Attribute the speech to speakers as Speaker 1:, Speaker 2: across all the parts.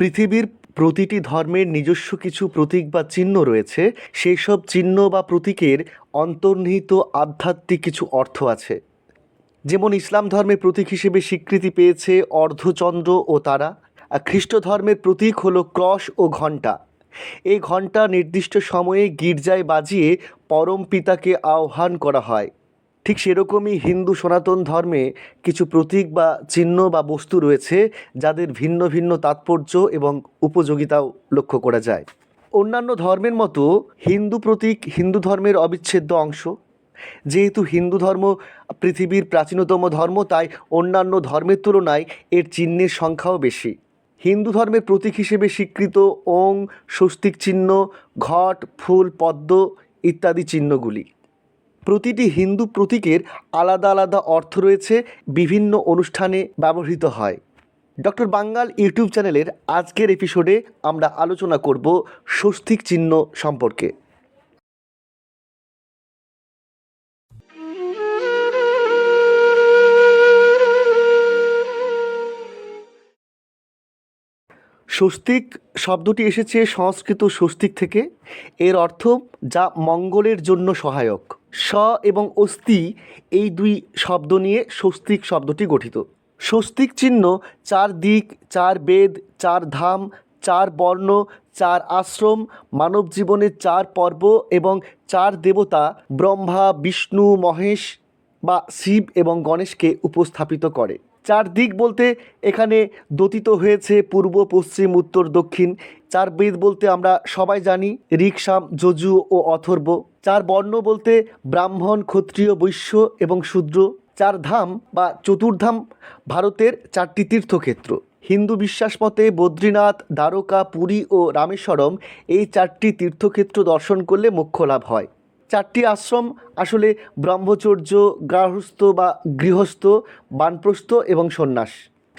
Speaker 1: পৃথিবীর প্রতিটি ধর্মের নিজস্ব কিছু প্রতীক বা চিহ্ন রয়েছে সেই সব চিহ্ন বা প্রতীকের অন্তর্নিহিত আধ্যাত্মিক কিছু অর্থ আছে। যেমন ইসলাম ধর্মের প্রতীক হিসেবে স্বীকৃতি পেয়েছে অর্ধচন্দ্র ও তারা খ্রিস্ট ধর্মের প্রতীক হলো ক্রস ও ঘণ্টা। এই ঘণ্টা নির্দিষ্ট সময়ে গির্জায় বাজিয়ে পরম পিতাকে আহ্বান করা হয়। ঠিক সেরকমই হিন্দু সনাতন ধর্মে কিছু প্রতীক বা চিহ্ন বা বস্তু রয়েছে যাদের ভিন্ন ভিন্ন তাৎপর্য এবং উপযোগিতাও লক্ষ্য করা যায়। অন্যান্য ধর্মের মতো হিন্দু প্রতীক হিন্দু ধর্মের অবিচ্ছেদ্য অংশ। যেহেতু হিন্দু ধর্ম পৃথিবীর প্রাচীনতম ধর্ম, তাই অন্যান্য ধর্মের তুলনায় এর চিহ্নের সংখ্যাও বেশি। হিন্দু ধর্মের প্রতীক হিসেবে স্বীকৃত ওং, স্বস্তিক চিহ্ন, ঘট, ফুল, পদ্ম ইত্যাদি চিহ্নগুলি। প্রতিটি হিন্দু প্রতীকের আলাদা আলাদা অর্থ রয়েছে, বিভিন্ন অনুষ্ঠানে ব্যবহৃত হয়। ডক্টর বাঙ্গাল ইউটিউব চ্যানেলের আজকের এপিসোডে আমরা আলোচনা করব স্বস্তিক চিহ্ন সম্পর্কে। স্বস্তিক শব্দটি এসেছে সংস্কৃত স্বস্তিক থেকে। এর অর্থ যা মঙ্গলের জন্য সহায়ক। স এবং অস্থি এই দুই শব্দ নিয়ে স্বস্তিক শব্দটি গঠিত। স্বস্তিক চিহ্ন চার দিক, চার বেদ, চার ধাম, চার বর্ণ, চার আশ্রম, মানব জীবনের চার পর্ব এবং চার দেবতা ব্রহ্মা, বিষ্ণু, মহেশ বা শিব এবং গণেশকে উপস্থাপিত করে। চার দিক বলতে এখানে দতিত হয়েছে পূর্ব, পশ্চিম, উত্তর, দক্ষিণ। চার বেদ বলতে আমরা সবাই জানি ঋকসাম যজু ও অথর্ব। চার বর্ণ বলতে ব্রাহ্মণ, ক্ষত্রিয়, বৈশ্য এবং শূদ্র। চার ধাম বা চতুর্ধাম ভারতের চারটি তীর্থক্ষেত্র। হিন্দু বিশ্বাস মতে বদ্রীনাথ, দ্বারকা, পুরী ও রামেশ্বরম এই চারটি তীর্থক্ষেত্র দর্শন করলে মোক্ষ লাভ হয়। চারটি আশ্রম আসলে ব্রহ্মচর্য গার্হস্থ বা গৃহস্থ বানপ্রস্থ এবং সন্ন্যাস।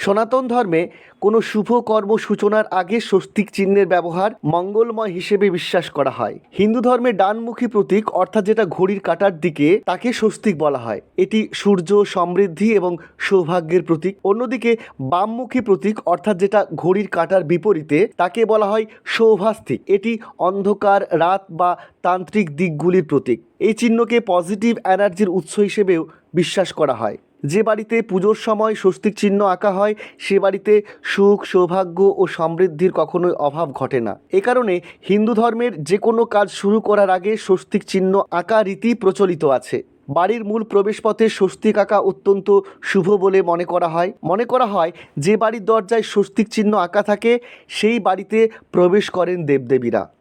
Speaker 1: সনাতন ধর্মে কোনো শুভ কর্ম সূচনার আগে স্বস্তিক চিহ্নের ব্যবহার মঙ্গলময় হিসেবে বিশ্বাস করা হয়। হিন্দু ধর্মে ডানমুখী প্রতীক অর্থাৎ যেটা ঘড়ির কাটার দিকে তাকে স্বস্তিক বলা হয়। এটি সূর্য, সমৃদ্ধি এবং সৌভাগ্যের প্রতীক। অন্যদিকে বামমুখী প্রতীক অর্থাৎ যেটা ঘড়ির কাটার বিপরীতে তাকে বলা হয় সৌভাস্তিক। এটি অন্ধকার, রাত বা তান্ত্রিক দিকগুলির প্রতীক। এই চিহ্নকে পজিটিভ এনার্জির উৎস হিসেবেও বিশ্বাস করা হয়। যে বাড়িতে পুজোর সময় স্বস্তিক চিহ্ন আঁকা হয়, সে বাড়িতে সুখ, সৌভাগ্য ও সমৃদ্ধির কখনোই অভাব ঘটে না। এ কারণে হিন্দু ধর্মের যে কোনো কাজ শুরু করার আগে স্বস্তিক চিহ্ন আঁকা রীতি প্রচলিত আছে। বাড়ির মূল প্রবেশপথে স্বস্তিক আঁকা অত্যন্ত শুভ বলে মনে করা হয়। মনে করা হয়, যে বাড়ির দরজায় স্বস্তিক চিহ্ন আঁকা থাকে, সেই বাড়িতে প্রবেশ করেন দেবদেবীরা।